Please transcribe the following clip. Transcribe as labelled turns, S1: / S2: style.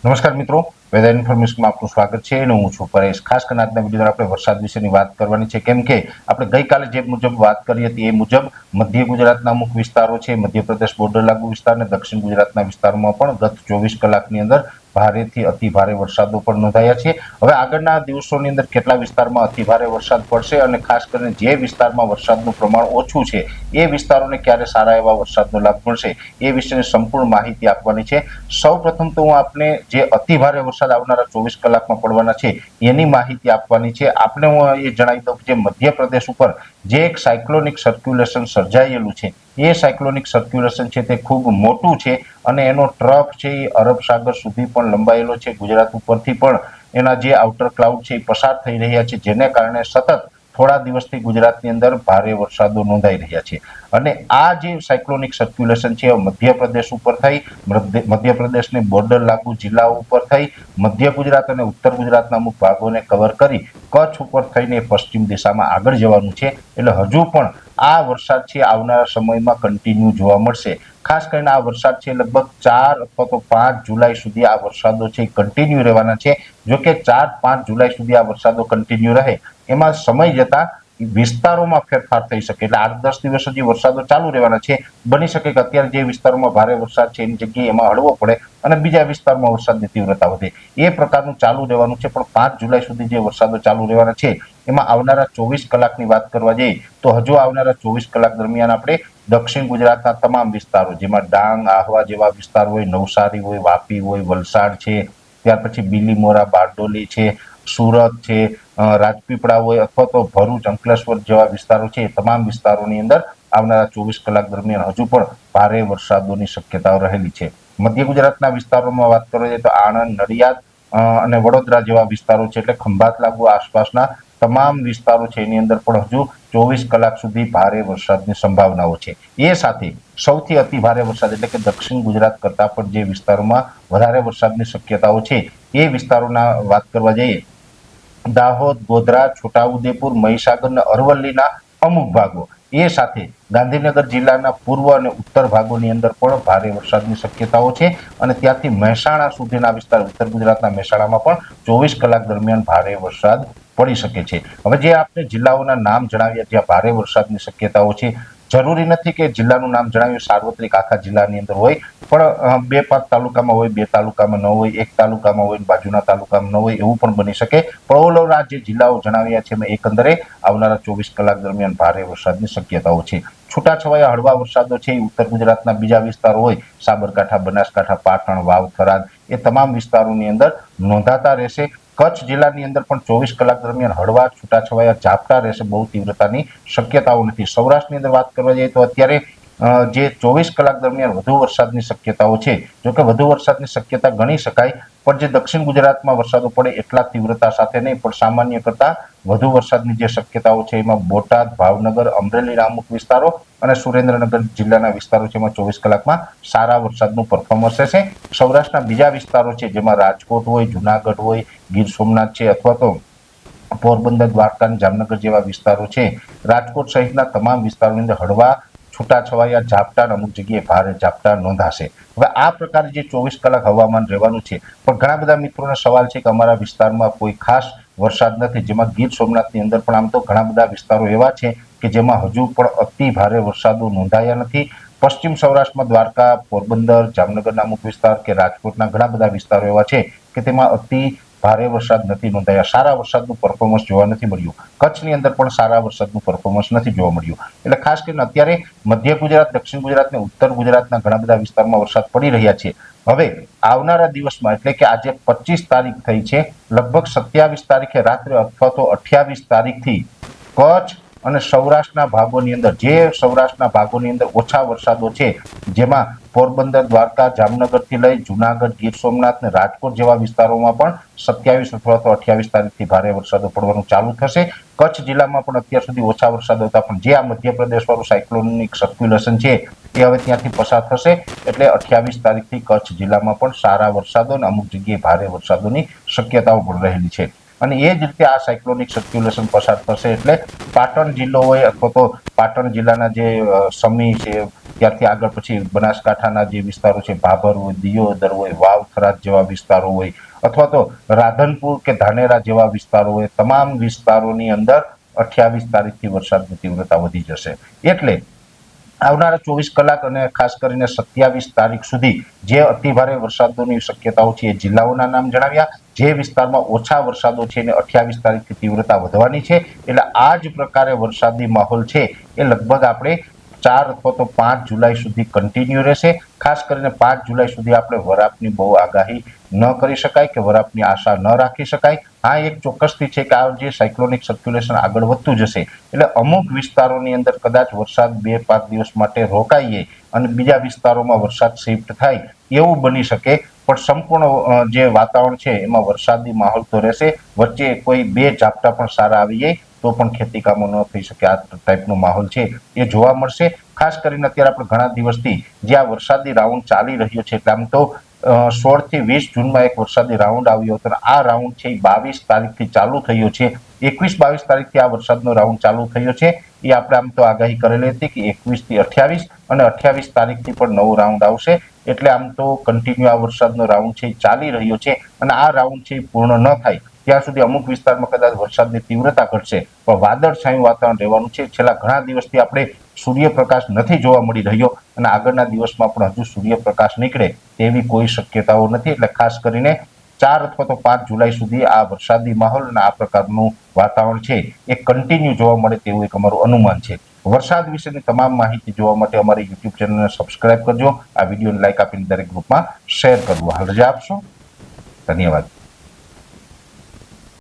S1: નમસ્કાર મિત્રો, વેધર ઇન્ફોર્મેશનમાં આપનું સ્વાગત છે અને હું છું પરેશ. ખાસ કરીને આજના વીડિયો આપણે વરસાદ વિશેની વાત કરવાની છે. કેમ કે આપણે ગઈકાલે જે મુજબ વાત કરી હતી એ મુજબ મધ્ય ગુજરાતના અમુક વિસ્તારો છે. મધ્યપ્રદેશ બોર્ડર લાગુ વિસ્તાર અને દક્ષિણ ગુજરાતના વિસ્તારોમાં પણ ગત ચોવીસ કલાકની અંદર ભારેથી અતિ ભારે વરસાદો પણ નોંધાયા છે. હવે આગળના દિવસોની અંદર કેટલા વિસ્તારમાં અતિ ભારે વરસાદ પડશે અને ખાસ કરીને જે વિસ્તારમાં વરસાદનું પ્રમાણ ઓછું છે, એ વિસ્તારોને ક્યારે સારા એવા વરસાદનો લાભ મળશે, એ વિશેની સંપૂર્ણ માહિતી આપવાની છે. સૌ પ્રથમ તો હું આપને જે અતિ ભારે વરસાદ આવનારા ચોવીસ કલાકમાં પડવાના છે, એની માહિતી આપવાની છે. આપને હું એ જણાવી દઉં કે જે મધ્યપ્રદેશ ઉપર જે એક સાયક્લોનિક સર્ક્યુલેશન સર્જાયેલું છે, એ સાયક્લોનિક સર્ક્યુલેશન છે તે ખૂબ મોટું છે અને એનો ટ્રફ છે એ અરબ સાગર સુધી પણ લંબાયેલો છે. ગુજરાત ઉપરથી પણ એના જે આઉટર ક્લાઉડ છે એ પસાર થઈ રહ્યા છે, જેને કારણે સતત થોડા દિવસથી ગુજરાતની અંદર ભારે વરસાદો નોંધાઈ રહ્યા છે. અને આ જે સાયક્લોનિક સર્ક્યુલેશન છે મધ્યપ્રદેશ ઉપર થઈ મધ્યપ્રદેશની બોર્ડર લાગુ જિલ્લાઓ ઉપર થઈ, મધ્ય ગુજરાત અને ઉત્તર ગુજરાતના અમુક ભાગોને કવર કરી, કચ્છ ઉપર થઈને પશ્ચિમ દિશામાં આગળ જવાનું છે. એટલે હજુ પણ આ વરસાદ છે આવનારા સમયમાં કન્ટિન્યુ જોવા મળશે. ખાસ કરીને આ વરસાદ છે લગભગ ચાર અથવા તો પાંચ જુલાઈ સુધી આ વરસાદો છે કન્ટિન્યુ રહેવાના છે. જો કે ચાર પાંચ જુલાઈ સુધી આ વરસાદો કન્ટિન્યુ રહે. એમાં સમય જતા વિસ્તારોમાં ફેરફાર થઈ શકે એટલે આઠ દસ દિવસ સુધી વરસાદો ચાલુ રહેવાના છે. બની શકે કે અત્યારે જે વિસ્તારોમાં ભારે વરસાદ છે એની જગ્યાએ એમાં હળવો પડે અને બીજા વિસ્તારમાં વરસાદની તીવ્રતા વધે. એ પ્રકારનું ચાલુ રહેવાનું છે, પણ પાંચ જુલાઈ સુધી જે વરસાદો ચાલુ રહેવાના છે, એમાં આવનારા ચોવીસ કલાકની વાત કરવા જઈએ, તો હજુ આવનારા ચોવીસ કલાક દરમિયાન આપણે દક્ષિણ ગુજરાતના તમામ વિસ્તારો, જેમાં ડાંગ, આહવા જેવા વિસ્તાર હોય, નવસારી હોય, વાપી હોય, વલસાડ છે, ત્યાર પછી બીલીમોરા, બારડોલી છે, સુરત છે રાજપીપળા હોય અથવા તો ભરૂચ, અંકલેશ્વર જેવા વિસ્તારો છે, એ તમામ વિસ્તારોની અંદર આવનારા ચોવીસ કલાક દરમિયાન હજુ પણ ભારે વરસાદોની શક્યતાઓ રહેલી છે. મધ્ય ગુજરાતના વિસ્તારોમાં વાત કરવા જઈએ તો આણંદ, નડિયાદ અને વડોદરા જેવા વિસ્તારો છે, એટલે ખંભાત લાગુ આસપાસના તમામ વિસ્તારો છે, એની અંદર પણ હજુ ચોવીસ કલાક સુધી ભારે વરસાદની સંભાવનાઓ છે. એ સાથે સૌથી અતિ ભારે વરસાદ એટલે કે દક્ષિણ ગુજરાત કરતા પણ જે વિસ્તારોમાં વધારે વરસાદની શક્યતાઓ છે, એ વિસ્તારોના વાત કરવા જઈએ દાહોદ, ગોધરા, છોટાઉદેપુર, મહીસાગર અને અરવલ્લીના અમુક ભાગો. એ સાથે ગાંધીનગર જિલ્લાના પૂર્વ અને ઉત્તર ભાગોની અંદર પણ ભારે વરસાદની શક્યતાઓ છે અને ત્યાંથી મહેસાણા સુધીના વિસ્તાર, ઉત્તર ગુજરાતના મહેસાણામાં પણ ચોવીસ કલાક દરમિયાન ભારે વરસાદ પડી શકે છે. હવે જે આપણે જિલ્લાઓના નામ જણાવ્યા જ્યાં ભારે વરસાદની શક્યતાઓ છે જરૂરી નથી કે જિલ્લાનું નામ જણાવ્યું, સાર્વત્રિક આખા જિલ્લાની અંદર હોય, પણ બે પાંચ તાલુકામાં હોય, બે તાલુકામાં ન હોય, એક તાલુકામાં હોય, બાજુના તાલુકામાં ન હોય, એવું પણ બની શકે. પણ જે જિલ્લાઓ જણાવ્યા છે એમાં એકંદરે આવનારા ચોવીસ કલાક દરમિયાન ભારે વરસાદની શક્યતાઓ છે. છૂટાછવાયા હળવા વરસાદો છે, એ ઉત્તર ગુજરાતના બીજા વિસ્તારો હોય, સાબરકાંઠા, બનાસકાંઠા, પાટણ, વાવ, થરાદ, એ તમામ વિસ્તારોની અંદર નોંધાતા રહેશે. કચ્છ જિલ્લાની અંદર પણ ચોવીસ કલાક દરમિયાન હળવા છૂટાછવાયા ઝાપટા રહેશે, બહુ તીવ્રતાની શક્યતાઓ નથી. સૌરાષ્ટ્રની અંદર વાત કરવા જઈએ તો અત્યારે જે ચોવીસ કલાક દરમિયાન વધુ વરસાદની શક્યતાઓ છે, જોકે વધુ વરસાદની શક્યતા ગણી શકાય, પણ જે દક્ષિણ ગુજરાતમાં વરસાદો પડે એટલા તીવ્રતા સાથે નહીં, પણ સામાન્ય કરતા વધુ વરસાદની જે શક્યતાઓ છે એમાં બોટાદ, ભાવનગર, અમરેલી અમુક વિસ્તારો અને સુરેન્દ્રનગર જિલ્લાના વિસ્તારો છે એમાં ચોવીસ કલાકમાં સારા વરસાદનું પરફોર્મન્સ રહેશે. સૌરાષ્ટ્રના બીજા વિસ્તારો છે જેમાં રાજકોટ હોય, જુનાગઢ હોય, ગીર સોમનાથ છે અથવા તો પોરબંદર, દ્વારકા જામનગર જેવા વિસ્તારો છે. રાજકોટ સહિતના તમામ વિસ્તારોની અંદર હળવા છૂટાછવાયા ઝાપટા અમુક જગ્યાએ ભારે ઝાપટા નોંધાશે. હવે આ પ્રકારે જે ચોવીસ કલાક હવામાન રહેવાનું છે, પણ ઘણા બધા મિત્રોનો સવાલ છે કે અમારા વિસ્તારમાં કોઈ ખાસ વરસાદ નથી. જેમાં ગીર સોમનાથની અંદર પણ આમ તો ઘણા બધા વિસ્તારો એવા છે કે જેમાં હજુ પણ અતિ ભારે વરસાદો નોંધાયા નથી. પશ્ચિમ સૌરાષ્ટ્રમાં દ્વારકા, પોરબંદર, જામનગરના અમુક વિસ્તાર કે રાજકોટના ઘણા બધા વિસ્તારો એવા છે કે તેમાં અતિ ભારે વરસાદ નથી નોંધાયા. સારા વરસાદનું પરફોર્મન્સ જોવા નથી મળ્યું. કચ્છની અંદર પણ સારા વરસાદનું પરફોર્મન્સ નથી જોવા મળ્યું. એટલે ખાસ કરીને અત્યારે મધ્ય ગુજરાત, દક્ષિણ ગુજરાત અને ઉત્તર ગુજરાતના ઘણા બધા વિસ્તારમાં વરસાદ પડી રહ્યા છે. હવે આવનારા દિવસમાં, એટલે કે આજે પચીસ તારીખ થઈ છે, લગભગ સત્યાવીસ તારીખે રાત્રે અથવા તો અઠ્યાવીસ તારીખથી કચ્છ અને સૌરાષ્ટ્રના ભાગોની અંદર, જે સૌરાષ્ટ્રના ભાગોની અંદર ઓછા વરસાદો છે, જેમાં પોરબંદર, દ્વારકા, જામનગરથી લઈ જુનાગઢ, ગીર સોમનાથ અને રાજકોટ જેવા વિસ્તારોમાં પણ સત્યાવીસ અથવા તો અઠ્યાવીસ તારીખથી ભારે વરસાદો પડવાનું ચાલુ થશે. કચ્છ જિલ્લામાં પણ અત્યાર સુધી ઓછા વરસાદ હતા, પણ જે આ મધ્યપ્રદેશ વાળું સાયક્લોનિક સર્ક્યુલેશન છે તે હવે ત્યાંથી પસાર થશે. એટલે અઠ્યાવીસ તારીખથી કચ્છ જિલ્લામાં પણ સારા વરસાદો અને અમુક જગ્યાએ ભારે વરસાદોની શક્યતાઓ પણ રહેલી છે. અને એ જ રીતે આ સાયક્લોનિક સર્ક્યુલેશન પસાર થશે એટલે પાટણ જિલ્લો હોય અથવા તો પાટણ જિલ્લાના જે સમી છે ત્યારથી આગળ પછી બનાસકાંઠાના જે વિસ્તારો છે, ભાભર હોય, દિયોદર હોય વાવ થરાદ જેવા વિસ્તારો હોય, અથવા તો રાધનપુર કે ધાનેરા જેવા વિસ્તારો હોય, તમામ વિસ્તારોની અંદર અઠ્યાવીસ તારીખથી વરસાદની તીવ્રતા વધી જશે. એટલે આવનારા ચોવીસ કલાક અને ખાસ કરીને સત્યાવીસ તારીખ સુધી જે અતિભારે વરસાદોની શક્યતાઓ છે એ જિલ્લાઓના નામ જણાવ્યા. જે વિસ્તારમાં ઓછા વરસાદો છે એને અઠ્યાવીસ તારીખથી તીવ્રતા વધવાની છે. એટલે આ જ પ્રકારે વરસાદી માહોલ છે એ લગભગ આપણે ચાર અથવા તો પાંચ જુલાઈ સુધી કન્ટિન્યુ રહેશે. ખાસ કરીને પાંચ જુલાઈ સુધી આપણે વરાપની બહુ આગાહી ન કરી શકાય કે વરાપની આશા ન રાખી શકાય. હા એક ચોક્કસથી છે કે આ જે સાયક્લોનિક સર્ક્યુલેશન આગળ વધતું જશે, એટલે અમુક વિસ્તારોની અંદર કદાચ વરસાદ બે પાંચ દિવસ માટે રોકાઈએ અને બીજા વિસ્તારોમાં વરસાદ શિફ્ટ થાય, એવું બની શકે. પણ સંપૂર્ણ જે વાતાવરણ છે, એમાં વરસાદી માહોલ તો રહેશે. વચ્ચે કોઈ બે ઝાપટા પણ સારા આવી જાય. તો પણ ખેતી કામો ન થઈ શકે. આ ટાઈપનો માહોલ છે. એ જોવા મળશે. ખાસ કરીને અત્યારે આપણે ઘણા દિવસથી જે આ વરસાદી રાઉન્ડ ચાલી રહ્યો છે, એટલે આમ તો સોળથી વીસ જૂનમાં એક વરસાદી રાઉન્ડ આવ્યો હતો. આ રાઉન્ડ છે એ બાવીસ તારીખથી ચાલુ થયો છે. એકવીસ બાવીસ તારીખથી આ વરસાદનો રાઉન્ડ ચાલુ થયો છે. એ આપણે આમ તો આગાહી કરેલી હતી કે એકવીસથી અઠ્યાવીસ અને અઠ્યાવીસ તારીખથી પણ નવો રાઉન્ડ આવશે. એટલે આમ તો કન્ટિન્યુ આ વરસાદનો રાઉન્ડ છે ચાલી રહ્યો છે. અને આ રાઉન્ડ છે પૂર્ણ ન થાય. ત્યાં સુધી અમુક વિસ્તારમાં કદાચ વરસાદની તીવ્રતા ઘટશે. પણ વાદળછાયું વાતાવરણ રહેવાનું છે. છેલ્લા ઘણા દિવસથી આપણે સૂર્યપ્રકાશ નથી જોવા મળી રહ્યો અને આગળના દિવસમાં પણ હજુ સૂર્યપ્રકાશ નીકળે તેવી કોઈ શક્યતાઓ નથી. એટલે ખાસ કરીને ચાર અથવા તો પાંચ જુલાઈ સુધી આ વરસાદી માહોલ અને આ પ્રકારનું વાતાવરણ છે એ કન્ટિન્યુ જોવા મળે તેવું એક અમારું અનુમાન છે. વરસાદ વિશેની તમામ માહિતી જોવા માટે અમારી યુટ્યુબ ચેનલને સબસ્ક્રાઇબ કરજો. આ વિડીયોને લાઇક આપીને દરેક ગ્રુપમાં શેર કરવું હાલ રજા આપશો. ધન્યવાદ.